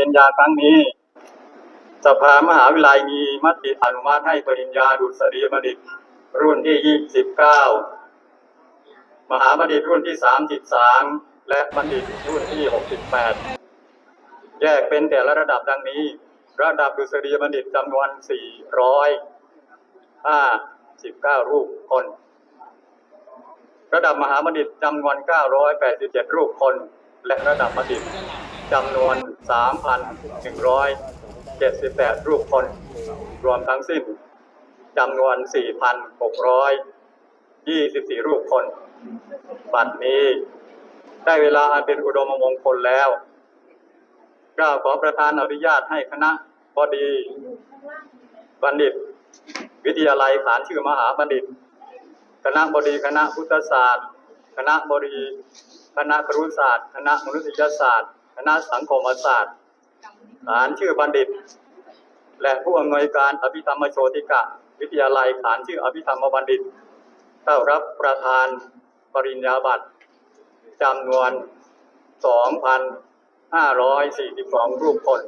ริญญาครั้งนี้ สภามหาวิทยาลัยมีมติอนุมัติให้ปริญญาดุษฎีบัณฑิตรุ่นที่ 29 มหาบัณฑิตรุ่นที่ 33 และบัณฑิตรุ่นที่ 68 แยกเป็นแต่ละระดับดังนี้ ระดับดุษฎีบัณฑิตจำนวน 459 รูปคน ระดับมหาบัณฑิตจำนวน 987 รูปคน และระดับบัณฑิตจำนวน 3,178 รูปคน รวมทั้งสิ้นจำนวน 4,624 รูปคน บัดนี้ได้เวลาอันเป็นอุดมมงคลแล้วกล่าวขอประธานอนุญาตให้คณะบดีบัณฑิต วิทยาลัยฐานชื่อมหาบัณฑิต คณะบดีคณะพุทธศาสตร์ คณะบดี คณะครุศาสตร์ คณะมนุษยศาสตร์ ณะสังคมศาสตร์ฐานชื่อบัณฑิต และผู้อำนวยการอภิธรรมโชติกะ วิทยาลัยฐานชื่ออภิธรรมบัณฑิตเข้ารับประทานปริญญาบัตรจำนวน 2,542 รูปคน